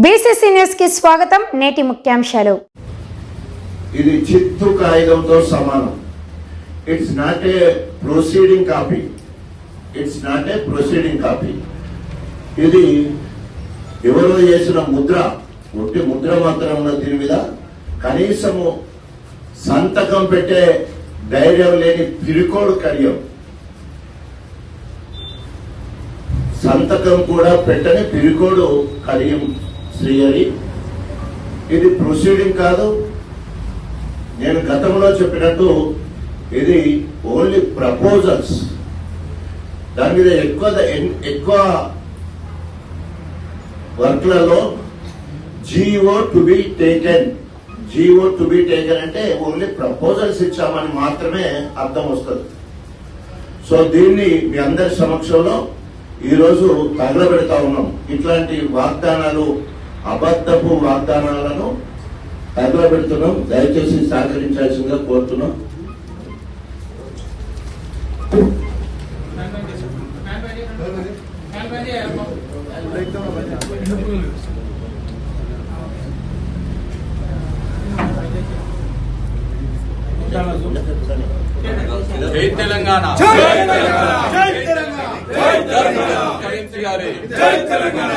BCC న్యూస్కి స్వాగతం నేటి ముఖ్యాంశాలు. ఇది చిత్తు కాగితంతో సమానం. It's not a proceeding copy it's not a proceeding copy ఇది ఎవరో చేసిన ముద్ర ఒట్టి ముద్ర మాత్రం ఉన్న దీని మీద. కనీసము సంతకం పెట్టే ధైర్యం లేని పిరికోడు కడియం. సంతకం కూడా పెట్టని పిరికోడు కడియం. శ్రీహరి ఇది ప్రొసీడింగ్ కాదు. నేను గతంలో చెప్పినట్టు ఇది ఓన్లీ ప్రపోజల్స్ దాని మీద ఎక్కువ ఎన్- ఎక్కువ వర్క్లలో GO to be taken GO to be taken అంటే ఓన్లీ ప్రపోజల్స్ ఇచ్చామని మాత్రమే అర్థం వస్తుంది. సో దీన్ని మీ అందరి సమక్షంలో ఈరోజు తగలబెడతా ఉన్నాం. ఇట్లాంటి వాగ్దానాలు అబద్ధపు వాగ్దానాలను తగలబెడుతున్నాం దయచేసి సహకరించాల్సిందిగా కోరుతున్నాం. జై తెలంగాణ. జై తెలంగాణ. జై తెలంగాణ. జై తెలంగాణ.